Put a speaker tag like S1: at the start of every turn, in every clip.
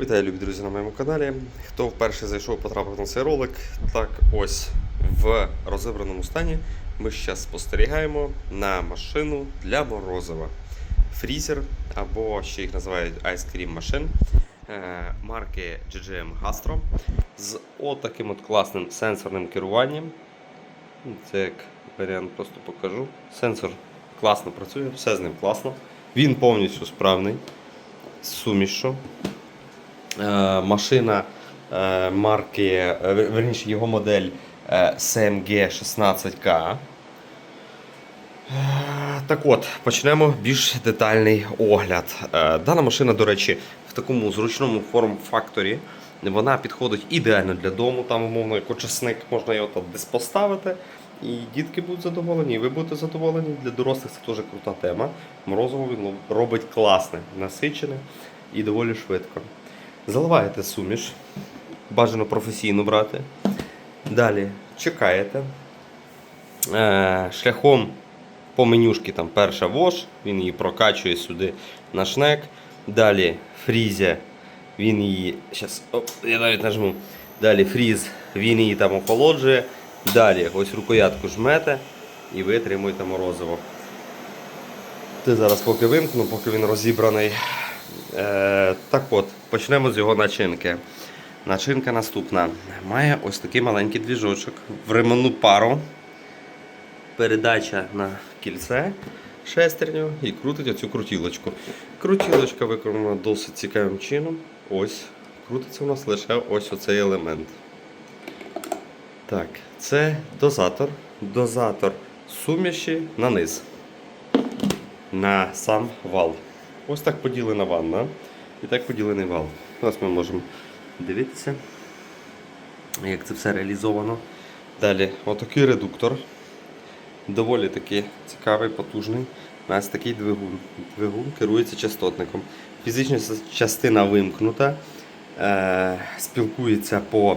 S1: Вітаю, любі друзі, на моєму каналі. Хто вперше зайшов, потрапив на цей ролик, так ось в розібраному стані ми зараз спостерігаємо на машину для морозива. Фрізер, або ще їх називають Ice Cream Machine е, марки GGM Gastro з отаким от класним сенсорним керуванням. Це як варіант просто покажу. Сенсор класно працює, все з ним класно. Він повністю справний з сумішю. Е, машина е, марки, е, верніше його модель CMG 16K. Е, Так от, почнемо більш детальний огляд. Дана машина, до речі, в такому зручному форм-факторі. Вона підходить ідеально для дому, там, умовно, як очисник, можна його там десь поставити. І дітки будуть задоволені, і ви будете задоволені. Для дорослих це теж крута тема. Морозово він робить класне, насичене і доволі швидко. Заливаєте суміш, бажано професійно брати. Далі чекаєте. Е, шляхом по менюшки там перша вош, він її прокачує сюди на шнек. Далі фрізя, він її. Щас, оп, я навіть нажму. Далі фріз, він її там охолоджує. Далі ось рукоятку жмете і ви отримуєте морозиво. Ти зараз поки вимкну, поки він розібраний. Е, так от, почнемо з його начинки. Начинка наступна. Має ось такий маленький двіжочок, временну пару, передача на кільце шестерню і крутить оцю крутілочку. Крутілочка виконана досить цікавим чином. Ось, крутиться у нас лише ось оцей елемент. Так, це дозатор. Дозатор суміші на низ. На сам вал. Ось так поділена ванна. І так поділений вал. Ось ми можемо дивитися, як це все реалізовано. Далі, отакий редуктор. Доволі таки цікавий, потужний. У нас такий двигун. Двигун керується частотником. Фізична частина вимкнута, е, спілкується по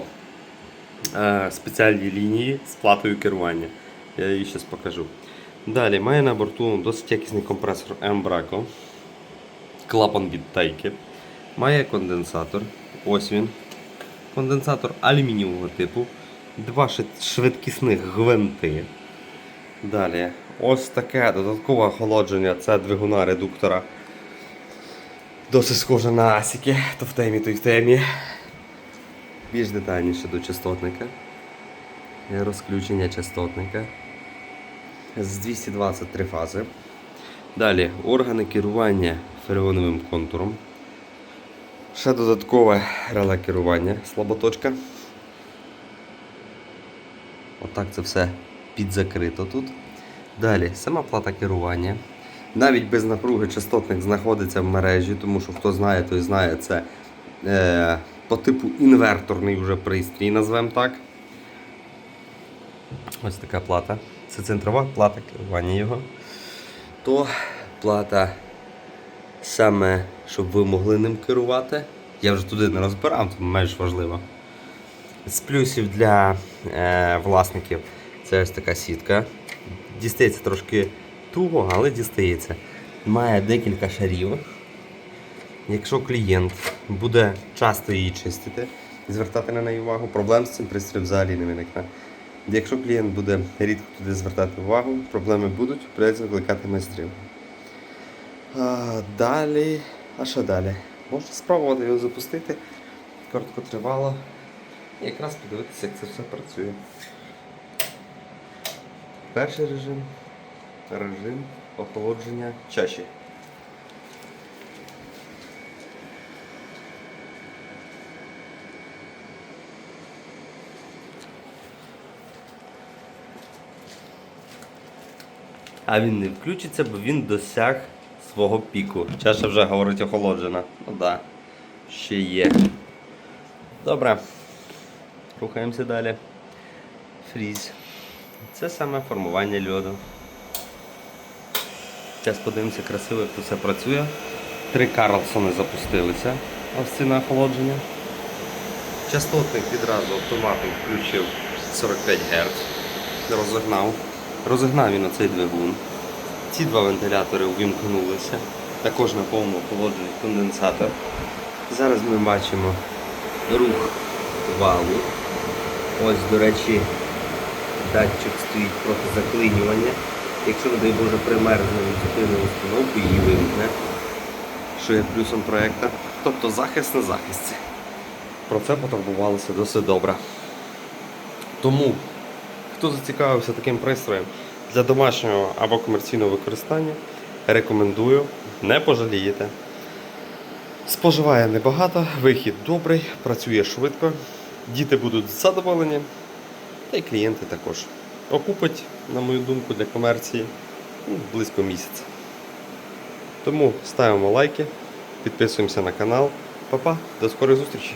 S1: е, спеціальній лінії з платою керування. Я її зараз покажу. Далі має на борту досить якісний компресор Embraco клапан від тайки. Має конденсатор. Ось він. Конденсатор алюмінієвого типу. Два швидкісних гвинти. Далі. Ось таке додаткове охолодження. Це двигуна редуктора. Досить схоже на асіки. То в темі, то й в темі. Більш детальніше до частотника. Розключення частотника. З 223 фази. Далі органи керування фероновим контуром. Ще додаткове реле керування, слаботочка. Отак це все підзакрито тут. Далі сама плата керування. Навіть без напруги частотник знаходиться в мережі, тому що хто знає, той знає, це е, по типу інверторний вже пристрій, назвемо так. Ось така плата. Це центрова плата керування його то плата саме, щоб ви могли ним керувати. Я вже туди не розбирав, це менш важливо. З плюсів для е, власників це ось така сітка. Дістається трошки туго, але дістається. Має декілька шарів. Якщо клієнт буде часто її чистити і звертати на неї увагу, проблем з цим пристроєм взагалі не виникне. Якщо клієнт буде рідко туди звертати увагу, проблеми будуть, придеться викликати майстрів. А, далі. А що далі? Можна спробувати його запустити. Коротко тривало. І якраз подивитися, як це все працює. Перший режим. Режим охолодження чаші. А він не включиться, бо він досяг свого піку. Чаша вже говорить охолоджена. Ну да, ще є. Добре. Рухаємося далі. Фріз. Це саме формування льоду. Зараз подивимося красиво, як тут все працює. Три Карлсони запустилися. Ось ці на охолодження. Частотник відразу автоматом включив 45 Гц. Розігнав. Розігнав він оцей двигун. Ці два вентилятори увімкнулися. Також на повному охолоджений конденсатор. Зараз ми бачимо рух валу. Ось, до речі, датчик стоїть проти заклинювання. Якщо, не дай Боже, примерзне від зупинили установку, її вимкне, що є плюсом проекту. Тобто захист на захисті. Про це потурбувалися досить добре. Тому, хто зацікавився таким пристроєм для домашнього або комерційного використання, рекомендую, не пожалієте. Споживає небагато, вихід добрий, працює швидко, діти будуть задоволені, та й клієнти також. Окупить, на мою думку, для комерції ну, близько місяця. Тому ставимо лайки, підписуємося на канал. Па-па, до скорої зустрічі!